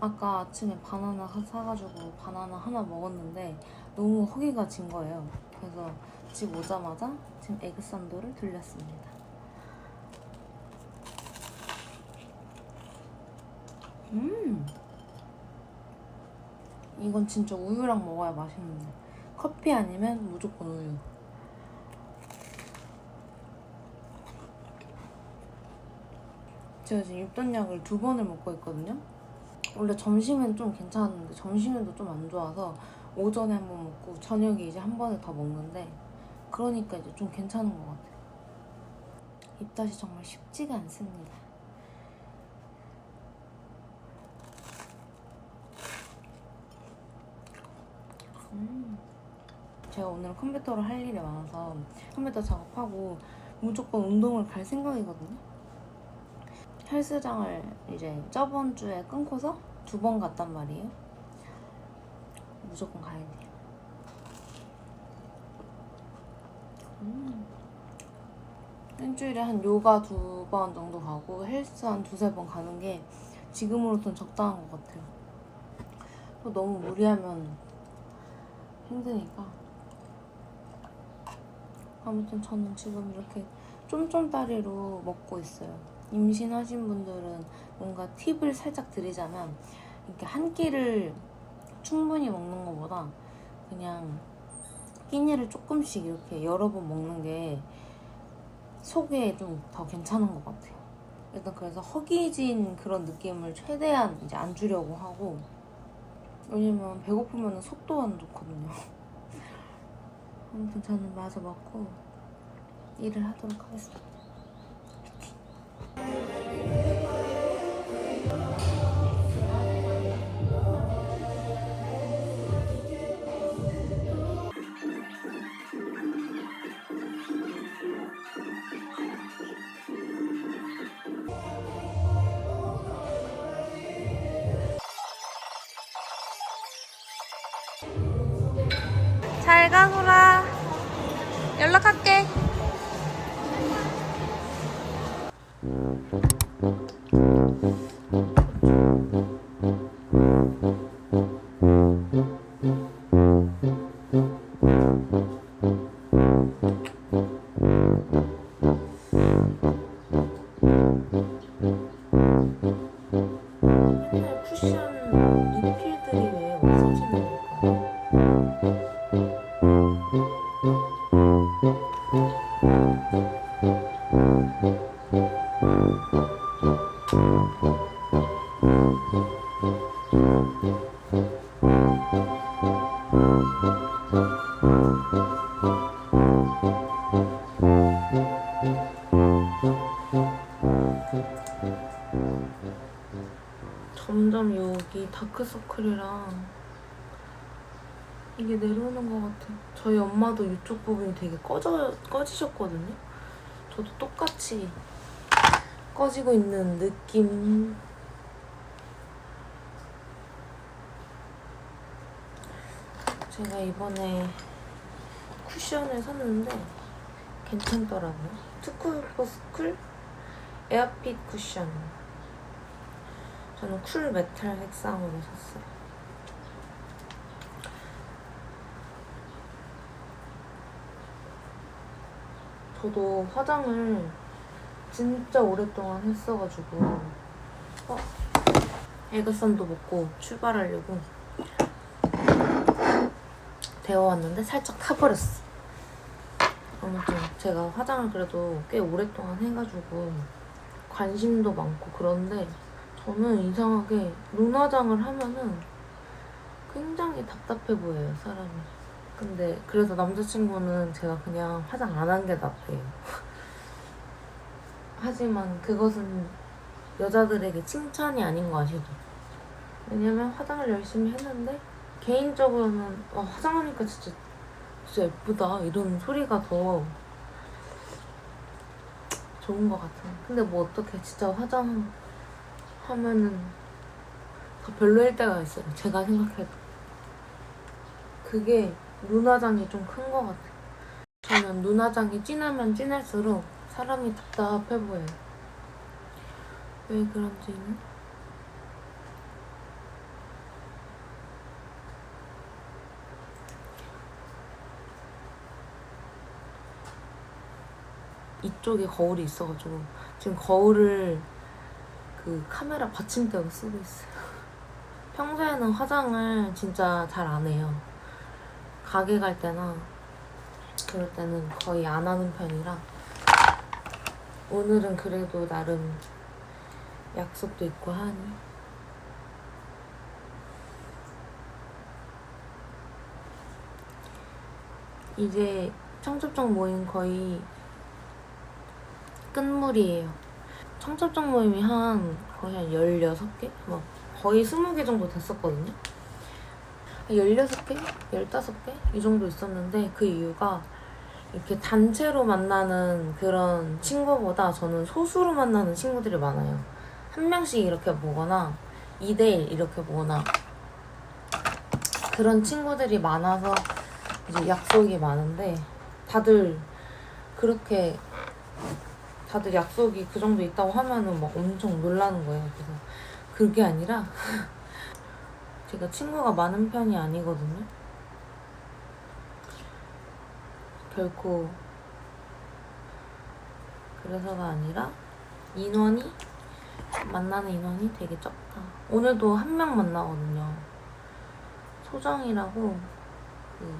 아까 아침에 바나나 사- 사가지고 바나나 하나 먹었는데 너무 허기가 진 거예요. 그래서 집 오자마자 지금 에그산도를 돌렸습니다. 음! 이건 진짜 우유랑 먹어야 맛있는데. 커피 아니면 무조건 우유. 제가 지금 입던약을 두 번을 먹고 있거든요. 원래 점심엔 좀 괜찮았는데 점심에도 좀 안 좋아서 오전에 한 번 먹고 저녁에 이제 한 번에 더 먹는데 그러니까 이제 좀 괜찮은 것 같아요. 입덧이 정말 쉽지가 않습니다. 음. 제가 오늘 컴퓨터로 할 일이 많아서 컴퓨터 작업하고 무조건 운동을 갈 생각이거든요. 헬스장을 이제 저번 주에 끊고서 두 번 갔단 말이에요. 무조건 가야 돼요. 음. 일주일에 한 요가 두 번 정도 가고 헬스 한 두세 번 가는 게 지금으로선 적당한 것 같아요. 또 너무 무리하면 힘드니까. 아무튼 저는 지금 이렇게 쫌쫌다리로 먹고 있어요. 임신하신 분들은 뭔가 팁을 살짝 드리자면 이렇게 한 끼를 충분히 먹는 것보다 그냥 끼니를 조금씩 이렇게 여러 번 먹는 게 속에 좀 더 괜찮은 것 같아요. 일단 그래서 허기진 그런 느낌을 최대한 이제 안 주려고 하고 왜냐면 배고프면 속도 안 좋거든요. 아무튼 저는 마저 먹고 일을 하도록 하겠습니다. 何? 다크서클이랑 이게 내려오는 것 같아. 저희 엄마도 이쪽 부분이 되게 꺼져, 꺼지셨거든요. 저도 똑같이 꺼지고 있는 느낌. 제가 이번에 쿠션을 샀는데 괜찮더라고요. 투쿨포스쿨 에어핏 쿠션. 저는 쿨 메탈 색상으로 샀어요. 저도 화장을 진짜 오랫동안 했어가지고 어? 에그선도 먹고 출발하려고 데워왔는데 살짝 타버렸어. 아무튼 제가 화장을 그래도 꽤 오랫동안 해가지고 관심도 많고 그런데 저는 이상하게 눈화장을 하면은 굉장히 답답해 보여요, 사람이. 근데 그래서 남자친구는 제가 그냥 화장 안 한 게 낫대요. 하지만 그것은 여자들에게 칭찬이 아닌 거 아시죠? 왜냐면 화장을 열심히 했는데 개인적으로는 와, 화장하니까 진짜 진짜 예쁘다 이런 소리가 더 좋은 것 같아요. 근데 뭐 어떻게 진짜 화장 하면은 더 별로일 때가 있어요. 제가 생각해도. 그게 눈화장이 좀 큰 것 같아요. 저는 눈화장이 진하면 진할수록 사람이 답답해 보여요. 왜 그런지 이쪽에 거울이 있어가지고 지금 거울을 그 카메라 받침대로 쓰고 있어요. 평소에는 화장을 진짜 잘 안 해요. 가게 갈 때나 그럴 때는 거의 안 하는 편이라 오늘은 그래도 나름 약속도 있고 하니 이제 청첩장 모임 거의 끝물이에요. 청첩장 모임이 한 거의 한 16개? 막 거의 20개 정도 됐었거든요. 한 16개? 15개? 이 정도 있었는데 그 이유가 이렇게 단체로 만나는 그런 친구보다 저는 소수로 만나는 친구들이 많아요. 한 명씩 이렇게 보거나 2대1 이렇게 보거나 그런 친구들이 많아서 이제 약속이 많은데 다들 그렇게 다들 약속이 그 정도 있다고 하면은 막 엄청 놀라는 거예요. 그래서 그게 아니라 제가 친구가 많은 편이 아니거든요. 결코 그래서가 아니라 인원이 만나는 인원이 되게 적다. 오늘도 한 명 만나거든요. 소정이라고 그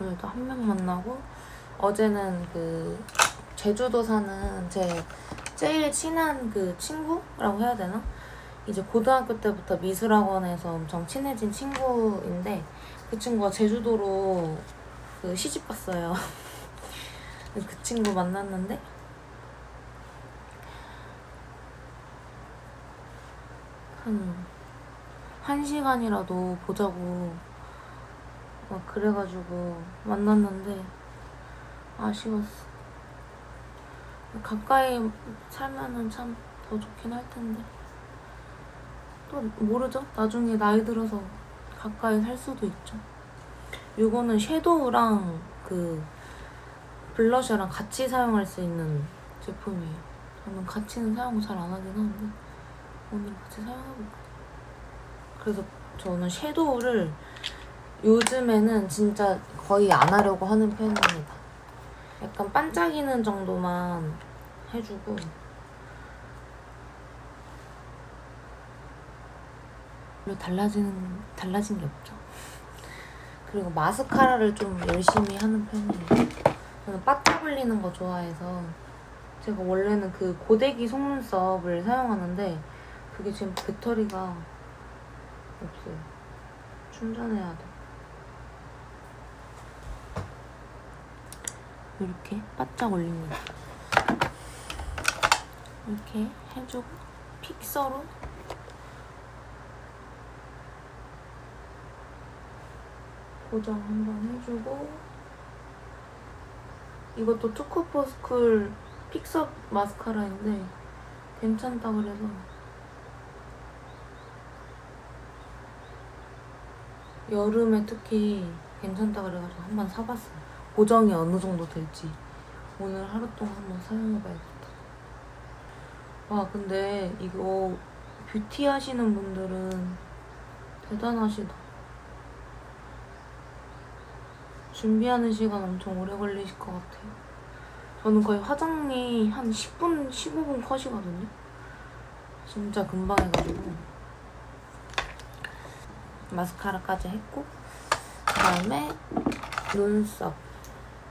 오늘도 한 명 만나고 어제는 그 제주도 사는 제 제일 친한 그 친구라고 해야 되나? 이제 고등학교 때부터 미술학원에서 엄청 친해진 친구인데 그 친구가 제주도로 그 시집 갔어요. 그 친구 만났는데 한, 한 시간이라도 보자고 막 그래가지고 만났는데 아쉬웠어. 가까이 살면은 참 더 좋긴 할 텐데. 또 모르죠? 나중에 나이 들어서 가까이 살 수도 있죠. 이거는 섀도우랑 그 블러셔랑 같이 사용할 수 있는 제품이에요. 저는 같이는 사용 잘 안 하긴 하는데 오늘 같이 사용해볼게요. 그래서 저는 섀도우를 요즘에는 진짜 거의 안 하려고 하는 편입니다. 약간 반짝이는 정도만 해주고 별로 달라지는 달라진 게 없죠. 그리고 마스카라를 좀 열심히 하는 편이에요. 저는 올리는 거 좋아해서 제가 원래는 그 고데기 속눈썹을 사용하는데 그게 지금 배터리가 없어요. 충전해야 돼. 이렇게 바짝 올립니다. 이렇게 해주고 픽서로 고정 한번 해주고 이것도 투쿠포스쿨 픽서 마스카라인데 괜찮다 그래서 여름에 특히 괜찮다 그래가지고 한번 사봤어요. 고정이 어느 정도 될지 오늘 하루 동안 한번 사용해봐야겠다. 와 근데 이거 뷰티 하시는 분들은 대단하시다. 준비하는 시간 엄청 오래 걸리실 것 같아요. 저는 거의 화장이 한 10분, 15분 컷이거든요. 진짜 금방 해가지고. 마스카라까지 했고, 그 다음에 눈썹.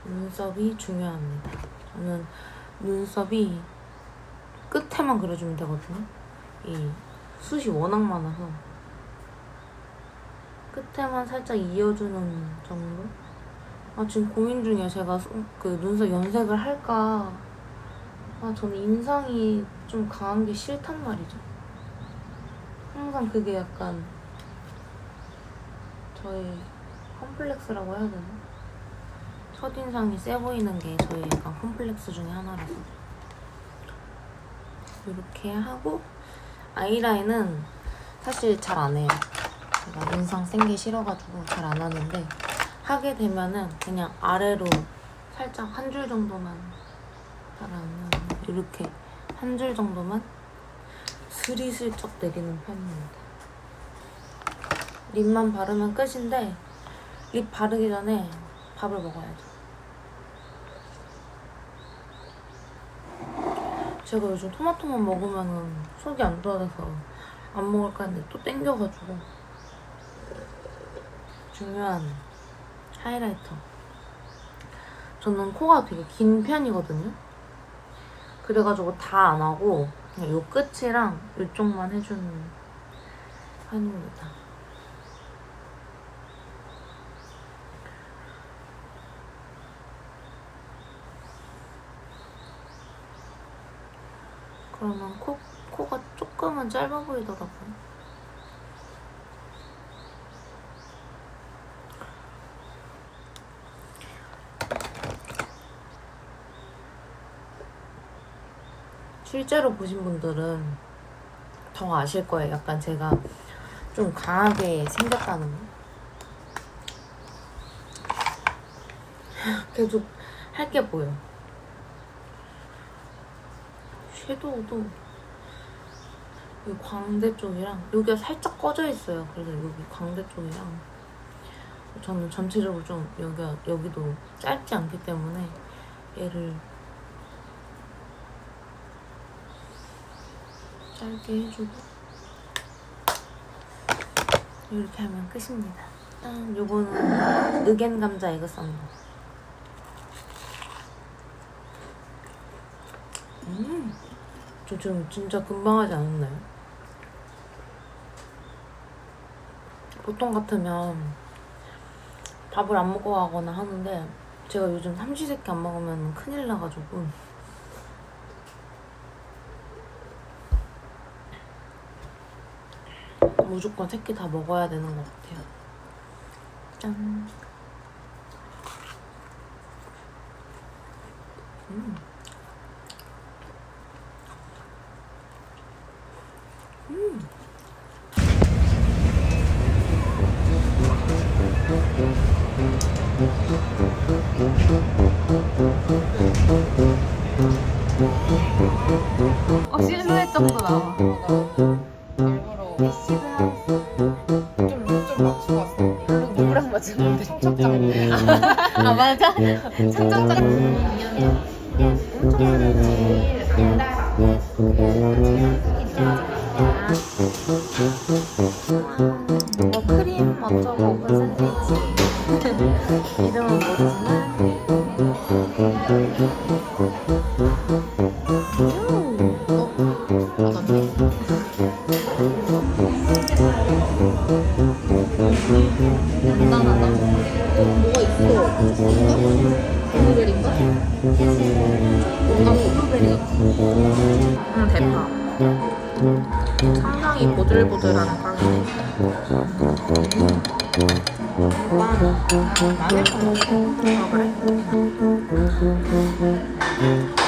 눈썹이 중요합니다. 저는 눈썹이 끝에만 그려주면 되거든요. 이 숱이 워낙 많아서. 끝에만 살짝 이어주는 정도? 아, 지금 고민 중이에요. 제가 소- 그 눈썹 염색을 할까. 아, 저는 인상이 좀 강한 게 싫단 말이죠. 항상 그게 약간 저의 컴플렉스라고 해야 되나? 첫인상이 세 보이는 게 저의 약간 컴플렉스 중에 하나라서. 이렇게 하고, 아이라인은 사실 잘 안 해요. 제가 인상 센 게 싫어가지고 잘 안 하는데, 하게 되면은 그냥 아래로 살짝 한 줄 정도만 따라하면 이렇게 한 줄 정도만 스리슬쩍 내리는 편입니다. 립만 바르면 끝인데 립 바르기 전에 밥을 먹어야죠. 제가 요즘 토마토만 먹으면은 속이 안 좋아져서 안 먹을까 했는데 또 땡겨가지고 중요한 하이라이터. 저는 코가 되게 긴 편이거든요. 그래가지고 다 안 하고 요 끝이랑 요쪽만 해주는 편입니다. 그러면 코, 코가 조금은 짧아 보이더라고요. 실제로 보신 분들은 더 아실 거예요. 약간 제가 좀 강하게 생겼다는 거. 계속 할 게 보여. 섀도우도 이 광대 쪽이랑 여기가 살짝 꺼져 있어요. 그래서 여기 광대 쪽이랑 저는 전체적으로 좀 여기가 여기도 짧지 않기 때문에 얘를 짧게 해주고 이렇게 하면 끝입니다. 일단 요거는 의겐 감자 이거 썬 거. 음, 저 지금 진짜 금방 하지 않았나요? 보통 같으면 밥을 안 먹고 가거나 하는데 제가 요즘 삼시세끼 안 먹으면 큰일 나가지고 무조건 새끼 다 먹어야 되는 것 같아요. 짠. 어, 실루엣 정도 나와. 일부러 좀좀 맞추고 왔어. 누구랑 맞춘 건데? 청첩장. 아, 맞아? 청첩장. 이거 보들보들한 빵이네. 빵 마늘 빵. 아, 그래?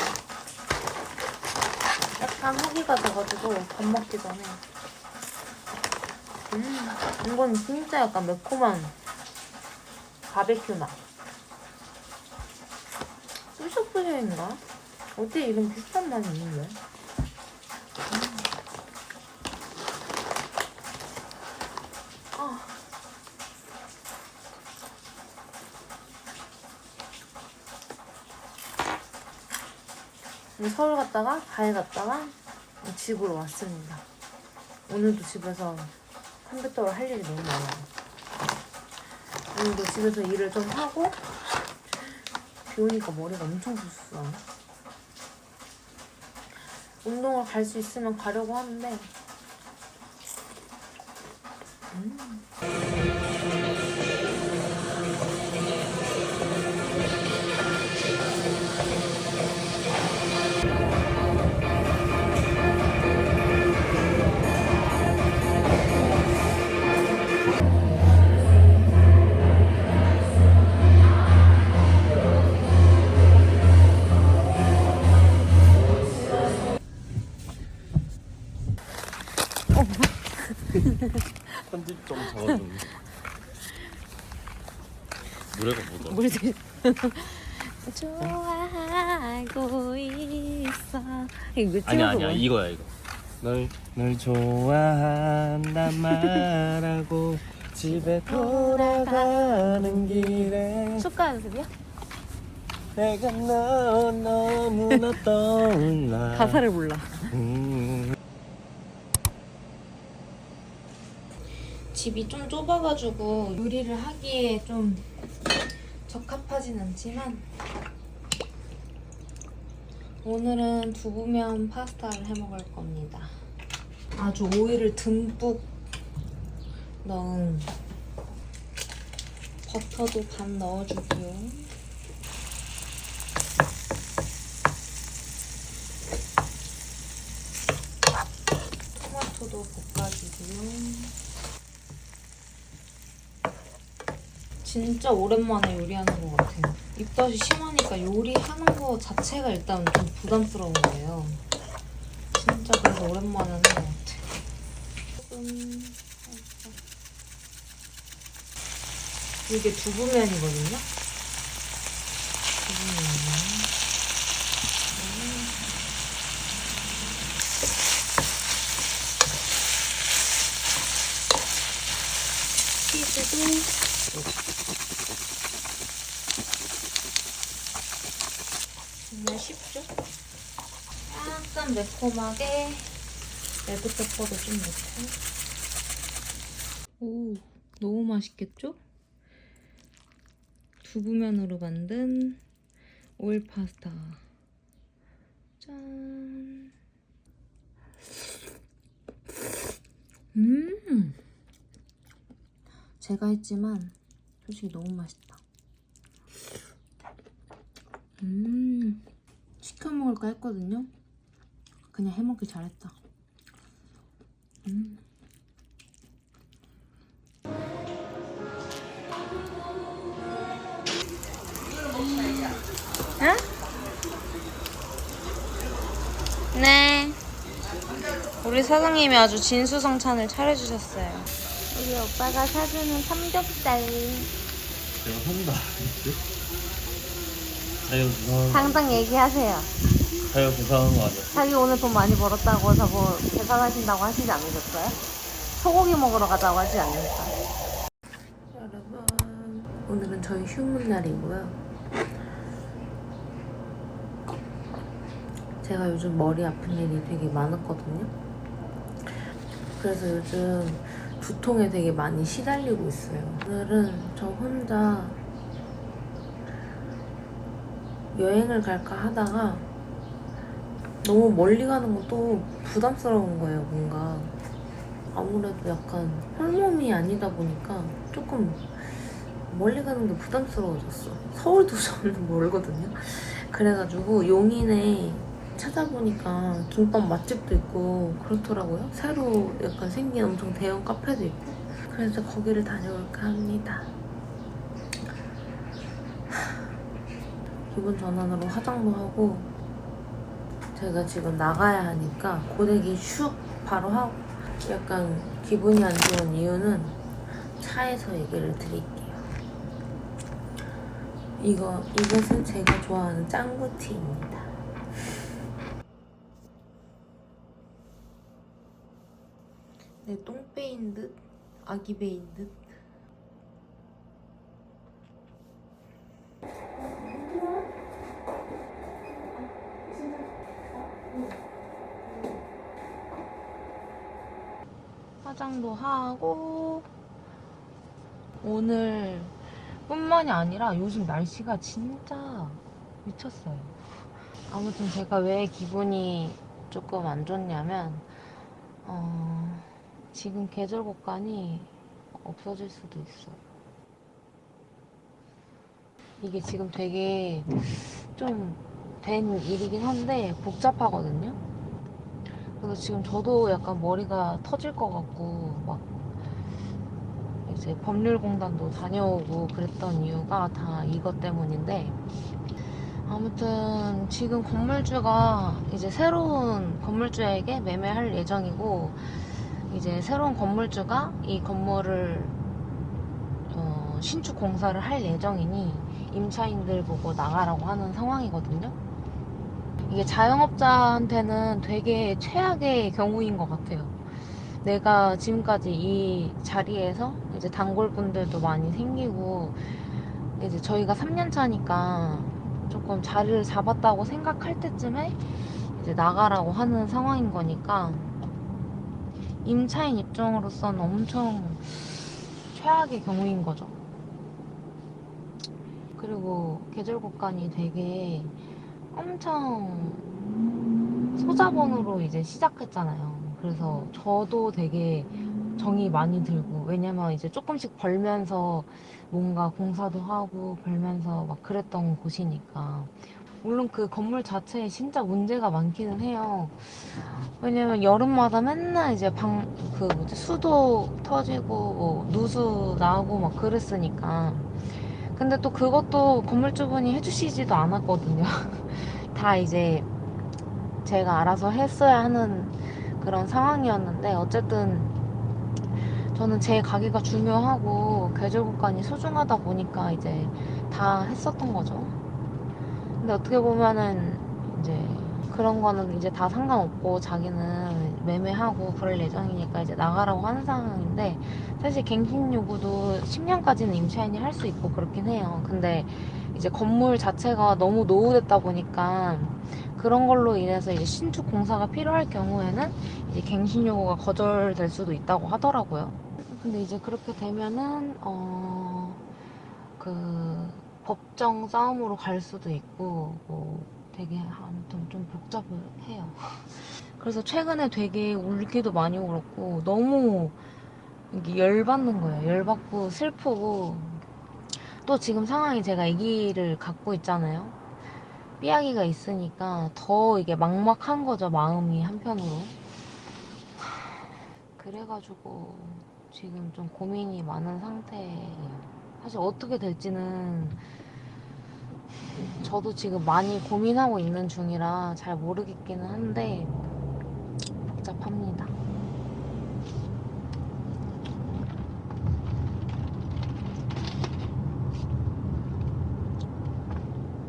약간 허기가 져가지고 밥 먹기 전에 음 이건 진짜 약간 매콤한 바베큐 맛. 푸셔푸셔인가? 어떻게 이런 비슷한 맛이 있는데? 음. 서울 갔다가 가해 갔다가 집으로 왔습니다. 오늘도 집에서 컴퓨터로 할 일이 너무 많아요. 오늘도 집에서 일을 좀 하고 비 오니까 머리가 엄청 붓어. 운동을 갈 수 있으면 가려고 하는데 이거 아니야 아니야. 뭐- 이거야 이거. 널, 널 좋아한단 말하고 집에 돌아가는 길에 축가 연습이야? 내가 너 너무나 떠올라. 가사를 몰라. 음. 집이 좀 좁아가지고 요리를 하기에 좀 적합하진 않지만 오늘은 두부면 파스타를 해 먹을 겁니다. 아주 오일을 듬뿍 넣은 버터도 반 넣어주고요. 토마토도 볶아주고요. 진짜 오랜만에 요리하는 것 같아요. 입덧이 심하니까 요리하는 거 자체가 일단 좀 부담스러운 거예요. 진짜 그래서 오랜만에 하는 것 같아요. 조금. 이게 두부면이거든요. 두부면. 음. 치즈도 정말 쉽죠? 약간 매콤하게 레드페퍼도 좀 넣고 오 너무 맛있겠죠? 두부면으로 만든 오일 파스타 짠 음! 제가 했지만 솔직히 너무 맛있다. 음, 시켜 먹을까 했거든요. 그냥 해 먹기 잘했다. 음. 응? 네. 우리 사장님이 아주 진수성찬을 차려주셨어요. 우리 오빠가 사주는 삼겹살. 내가 한다 자기가 부상한 거 당장 얘기하세요. 자기가 부상한 거 아니야? 자기 오늘 돈 많이 벌었다고 해서 뭐 계산하신다고 하시지 않으셨어요? 소고기 먹으러 가자고 하지 않으셨어요? 여러분, 오늘은 저희 휴문 날이고요. 제가 요즘 머리 아픈 일이 되게 많았거든요. 그래서 요즘 두통에 되게 많이 시달리고 있어요. 오늘은 저 혼자 여행을 갈까 하다가 너무 멀리 가는 것도 부담스러운 거예요, 뭔가. 아무래도 약간 홀몸이 아니다 보니까 조금 멀리 가는 게 부담스러워졌어. 서울도 저는 멀거든요. 그래가지고 용인에 찾아보니까 김밥 맛집도 있고 그렇더라고요. 새로 약간 생긴 엄청 대형 카페도 있고. 그래서 거기를 다녀올까 합니다. 기분 전환으로 화장도 하고 제가 지금 나가야 하니까 고데기 슉 바로 하고 약간 기분이 안 좋은 이유는 차에서 얘기를 드릴게요. 이거 이것은 제가 좋아하는 짱구티입니다. 내 똥배인 듯 아기 배인 듯. 화장도 하고 오늘 뿐만이 아니라 요즘 날씨가 진짜 미쳤어요. 아무튼 제가 왜 기분이 조금 안 좋냐면 어, 지금 계절 곡간이 없어질 수도 있어요. 이게 지금 되게 좀 된 일이긴 한데 복잡하거든요. 그래서 지금 저도 약간 머리가 터질 것 같고 막 이제 법률공단도 다녀오고 그랬던 이유가 다 이것 때문인데 아무튼 지금 건물주가 이제 새로운 건물주에게 매매할 예정이고 이제 새로운 건물주가 이 건물을 어, 신축 공사를 할 예정이니 임차인들 보고 나가라고 하는 상황이거든요. 이게 자영업자한테는 되게 최악의 경우인 것 같아요. 내가 지금까지 이 자리에서 이제 단골분들도 많이 생기고 이제 저희가 3년 차니까 조금 자리를 잡았다고 생각할 때쯤에 이제 나가라고 하는 상황인 거니까 임차인 입장으로서는 엄청 최악의 경우인 거죠. 그리고 계절국간이 되게 엄청 소자본으로 이제 시작했잖아요. 그래서 저도 되게 정이 많이 들고 왜냐면 이제 조금씩 벌면서 뭔가 공사도 하고 벌면서 막 그랬던 곳이니까 물론 그 건물 자체에 진짜 문제가 많기는 해요. 왜냐면 여름마다 맨날 이제 방 그 뭐지 수도 터지고 뭐 누수 나고 막 그랬으니까 근데 또 그것도 건물주분이 해주시지도 않았거든요. 다 이제 제가 알아서 했어야 하는 그런 상황이었는데 어쨌든 저는 제 가게가 중요하고 계절국간이 소중하다 보니까 이제 다 했었던 거죠. 근데 어떻게 보면은 이제 그런 거는 이제 다 상관없고 자기는 매매하고 그럴 예정이니까 이제 나가라고 하는 상황인데 사실 갱신 요구도 10년까지는 임차인이 할 수 있고 그렇긴 해요. 근데 이제 건물 자체가 너무 노후됐다 보니까 그런 걸로 인해서 이제 신축 공사가 필요할 경우에는 이제 갱신 요구가 거절될 수도 있다고 하더라고요. 근데 이제 그렇게 되면은 어 그 법정 싸움으로 갈 수도 있고 뭐 되게 아무튼 좀 복잡해요. 그래서 최근에 되게 울기도 많이 울었고 너무 열받는 거예요. 열받고 슬프고 또 지금 상황이 제가 아기를 갖고 있잖아요. 삐아기가 있으니까 더 이게 막막한 거죠 마음이 한편으로. 그래가지고 지금 좀 고민이 많은 상태예요. 사실 어떻게 될지는 저도 지금 많이 고민하고 있는 중이라 잘 모르겠기는 한데 복잡합니다.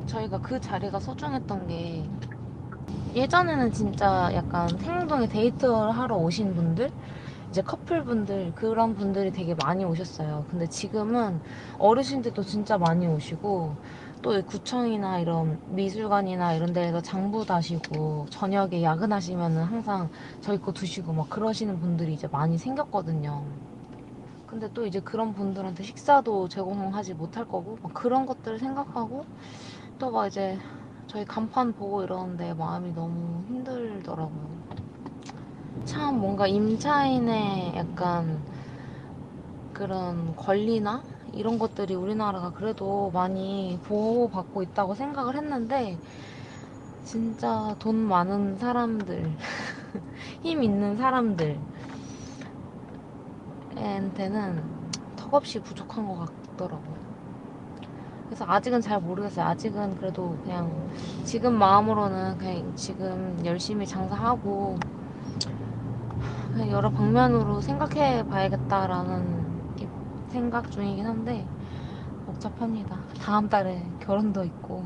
저희가 그 자리가 소중했던 게 예전에는 진짜 약간 행동에 데이트를 하러 오신 분들 이제 커플분들 그런 분들이 되게 많이 오셨어요. 근데 지금은 어르신들도 진짜 많이 오시고 또이 구청이나 이런 미술관이나 이런 데에서 장부 다시고 저녁에 야근하시면은 항상 저희 거 두시고 막 그러시는 분들이 이제 많이 생겼거든요. 근데 또 이제 그런 분들한테 식사도 제공하지 못할 거고 막 그런 것들을 생각하고 또 막 이제 저희 간판 보고 이러는데 마음이 너무 힘들더라고요. 참 뭔가 임차인의 약간 그런 권리나 이런 것들이 우리나라가 그래도 많이 보호받고 있다고 생각을 했는데 진짜 돈 많은 사람들, 힘 있는 사람들한테는 턱없이 부족한 것 같더라고요. 그래서 아직은 잘 모르겠어요. 아직은 그래도 그냥 지금 마음으로는 그냥 지금 열심히 장사하고 여러 방면으로 생각해 봐야겠다라는 입- 생각 중이긴 한데 복잡합니다. 다음 달에 결혼도 있고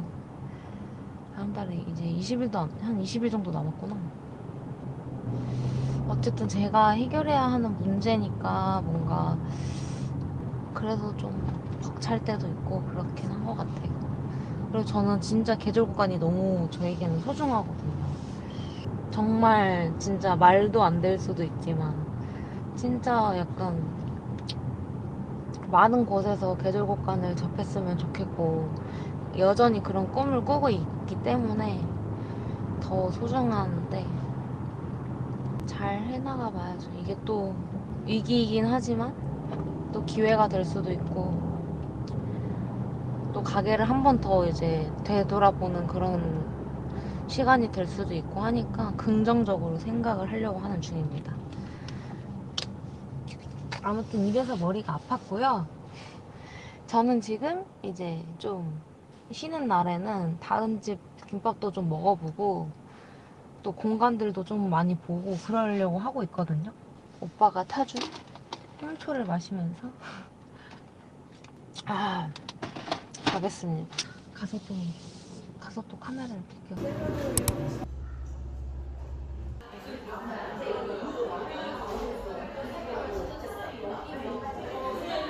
다음 달에 이제 20일도 안, 한 20일 정도 남았구나. 어쨌든 제가 해결해야 하는 문제니까 뭔가 그래도 좀 벅찰 때도 있고 그렇긴 한 것 같아요. 그리고 저는 진짜 계절 구간이 너무 저에게는 소중하거든요. 정말 진짜 말도 안 될 수도 있지만 진짜 약간 많은 곳에서 계절 곡간을 접했으면 좋겠고 여전히 그런 꿈을 꾸고 있기 때문에 더 소중한데 잘 해나가 봐야죠. 이게 또 위기이긴 하지만 또 기회가 될 수도 있고 또 가게를 한 번 더 이제 되돌아보는 그런 시간이 될 수도 있고 하니까 긍정적으로 생각을 하려고 하는 중입니다. 아무튼 이래서 머리가 아팠고요. 저는 지금 이제 좀 쉬는 날에는 다른 집 김밥도 좀 먹어보고 또 공간들도 좀 많이 보고 그러려고 하고 있거든요. 오빠가 타준 홍초를 마시면서 아, 가겠습니다. 가서 또, 가서 또 카메라를 켤게요.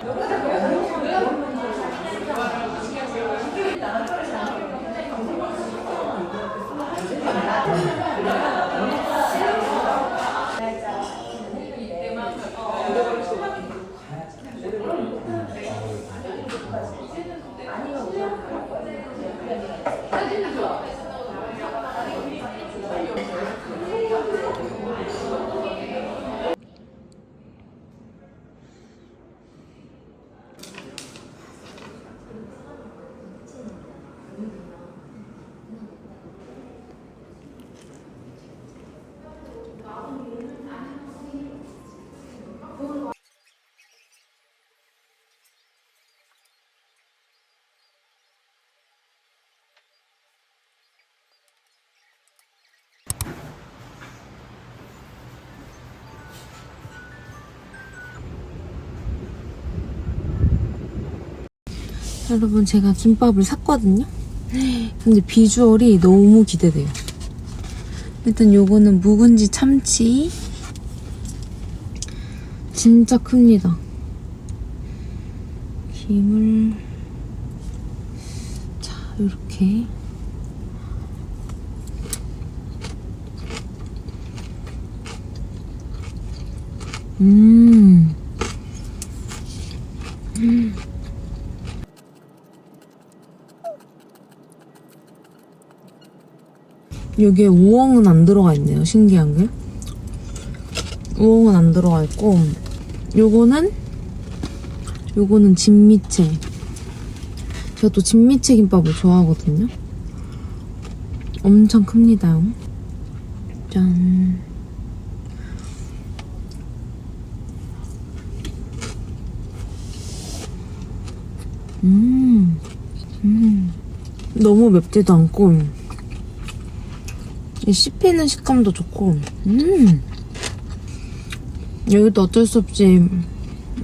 여 러분 제가 김밥을 샀거든요. 근데 비주얼이 너무 기대돼요. 일단 요거는 묵은지 참치. 진짜 큽니다. 김을 자 이렇게 음. 여기에 우엉은 안 들어가 있네요. 신기한 게. 우엉은 안 들어가 있고, 요거는, 요거는 진미채. 제가 또 진미채 김밥을 좋아하거든요. 엄청 큽니다. 짠. 음, 음. 너무 맵지도 않고, 이 씹히는 식감도 좋고, 음. 여기도 어쩔 수 없이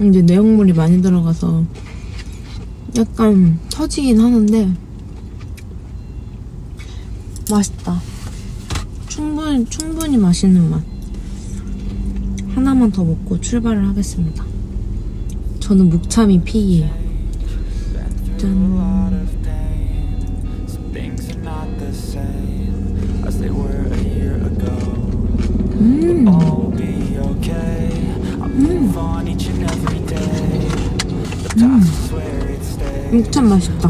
이제 내용물이 많이 들어가서 약간 터지긴 하는데, 맛있다. 충분히, 충분히 맛있는 맛. 하나만 더 먹고 출발을 하겠습니다. 저는 묵참이 피이에요. 짠. 묵참 맛있다.